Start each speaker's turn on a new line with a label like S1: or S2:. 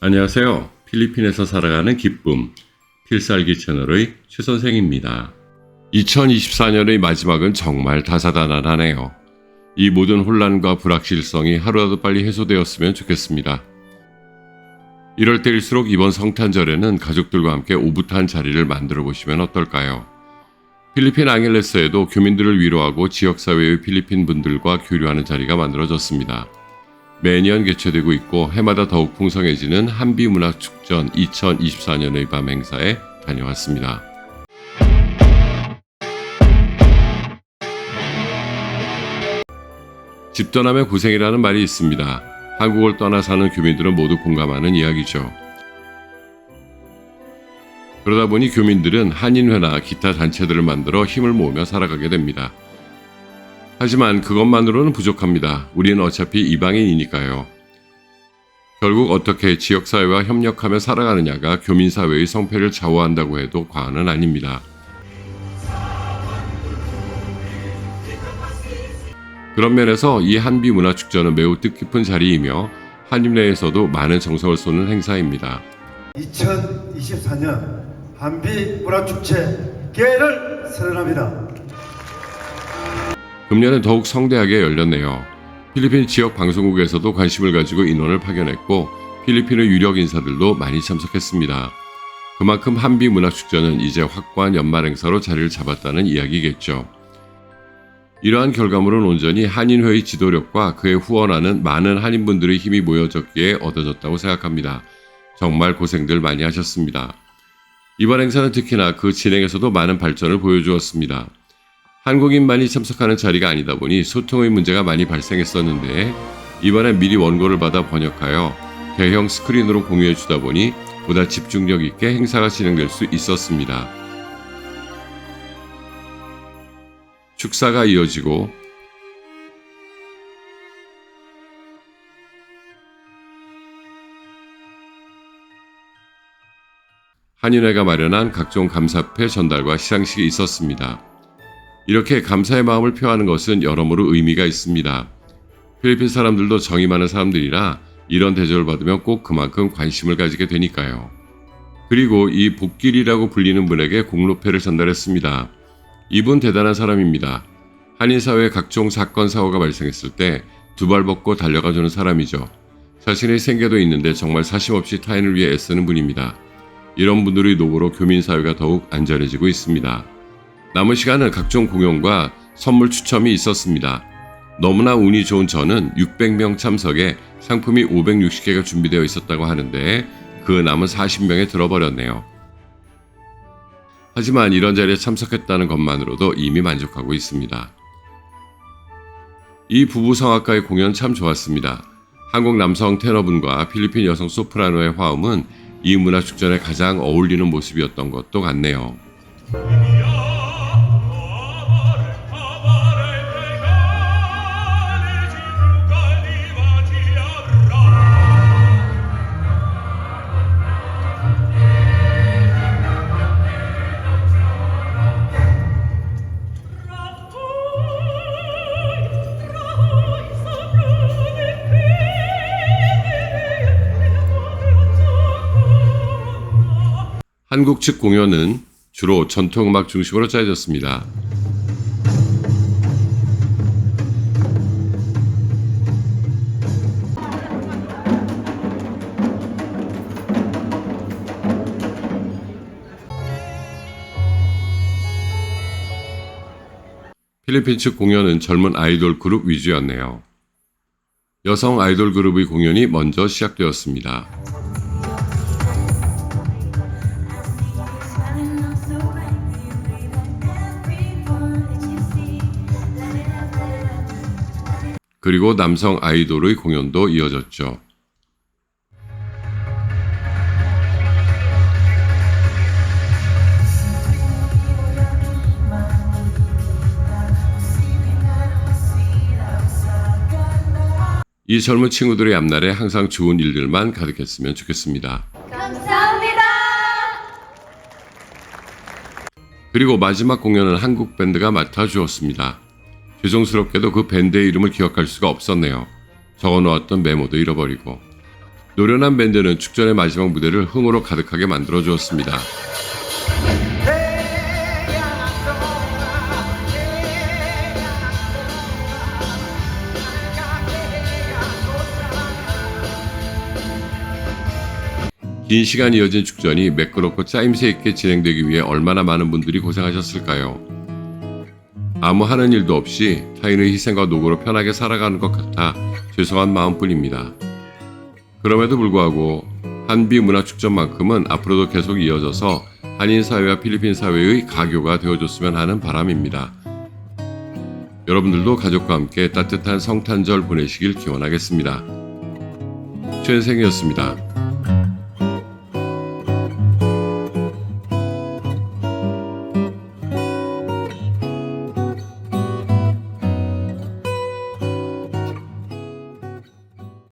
S1: 안녕하세요. 필리핀에서 살아가는 기쁨, 필살기 채널의 최 선생입니다. 2024년의 마지막은 정말 다사다난하네요. 이 모든 혼란과 불확실성이 하루라도 빨리 해소되었으면 좋겠습니다. 이럴 때일수록 이번 성탄절에는 가족들과 함께 오붓한 자리를 만들어 보시면 어떨까요? 필리핀 앙헬레스에도 교민들을 위로하고 지역사회의 필리핀 분들과 교류하는 자리가 만들어졌습니다. 매년 개최되고 있고 해마다 더욱 풍성해지는 한비문학축전 2024년의 밤 행사에 다녀왔습니다. 집 떠나면 고생이라는 말이 있습니다. 한국을 떠나 사는 교민들은 모두 공감하는 이야기죠. 그러다 보니 교민들은 한인회나 기타 단체들을 만들어 힘을 모으며 살아가게 됩니다. 하지만 그것만으로는 부족합니다. 우리는 어차피 이방인이니까요. 결국 어떻게 지역사회와 협력하며 살아가느냐가 교민사회의 성패를 좌우한다고 해도 과언은 아닙니다. 그런 면에서 이 한비 문화축전은 매우 뜻깊은 자리이며 한인 내에서도 많은 정성을 쏟는 행사입니다.
S2: 2024년 한비 문화축제 개회를 선언합니다.
S1: 금년엔 더욱 성대하게 열렸네요. 필리핀 지역 방송국에서도 관심을 가지고 인원을 파견했고 필리핀의 유력 인사들도 많이 참석했습니다. 그만큼 한비 문화축제는 이제 확고한 연말 행사로 자리를 잡았다는 이야기겠죠. 이러한 결과물은 온전히 한인회의 지도력과 그에 후원하는 많은 한인분들의 힘이 모여졌기에 얻어졌다고 생각합니다. 정말 고생들 많이 하셨습니다. 이번 행사는 특히나 그 진행에서도 많은 발전을 보여주었습니다. 한국인만이 참석하는 자리가 아니다 보니 소통의 문제가 많이 발생했었는데 이번엔 미리 원고를 받아 번역하여 대형 스크린으로 공유해 주다 보니 보다 집중력 있게 행사가 진행될 수 있었습니다. 축사가 이어지고 한인회가 마련한 각종 감사패 전달과 시상식이 있었습니다. 이렇게 감사의 마음을 표하는 것은 여러모로 의미가 있습니다. 필리핀 사람들도 정이 많은 사람들이라 이런 대접을 받으면 꼭 그만큼 관심을 가지게 되니까요. 그리고 이 복길이라고 불리는 분에게 공로패를 전달했습니다. 이분 대단한 사람입니다. 한인 사회의 각종 사건, 사고가 발생했을 때 두 발 벗고 달려가 주는 사람이죠. 자신의 생계도 있는데 정말 사심없이 타인을 위해 애쓰는 분입니다. 이런 분들의 노고로 교민 사회가 더욱 안전해지고 있습니다. 남은 시간은 각종 공연과 선물 추첨이 있었습니다. 너무나 운이 좋은 저는 600명 참석에 상품이 560개가 준비되어 있었다고 하는데 그 남은 40명에 들어버렸네요. 하지만 이런 자리에 참석했다는 것만으로도 이미 만족하고 있습니다. 이 부부 성악가의 공연 참 좋았습니다. 한국 남성 테너분과 필리핀 여성 소프라노의 화음은 이 문화축전에 가장 어울리는 모습이었던 것도 같네요. 한국 측 공연은 주로 전통음악 중심으로 짜여졌습니다. 필리핀 측 공연은 젊은 아이돌 그룹 위주였네요. 여성 아이돌 그룹의 공연이 먼저 시작되었습니다. 그리고 남성 아이돌의 공연도 이어졌죠. 이 젊은 친구들의 앞날에 항상 좋은 일들만 가득했으면 좋겠습니다.
S3: 감사합니다.
S1: 그리고 마지막 공연은 한국 밴드가 맡아주었습니다. 죄송스럽게도 그 밴드의 이름을 기억할 수가 없었네요. 적어놓았던 메모도 잃어버리고. 노련한 밴드는 축전의 마지막 무대를 흥으로 가득하게 만들어 주었습니다. 긴 시간 이어진 축전이 매끄럽고 짜임새 있게 진행되기 위해 얼마나 많은 분들이 고생하셨을까요? 아무 하는 일도 없이 타인의 희생과 노고로 편하게 살아가는 것 같아 죄송한 마음뿐입니다. 그럼에도 불구하고 한비 문화축전만큼은 앞으로도 계속 이어져서 한인 사회와 필리핀 사회의 가교가 되어줬으면 하는 바람입니다. 여러분들도 가족과 함께 따뜻한 성탄절 보내시길 기원하겠습니다. 최은생이었습니다.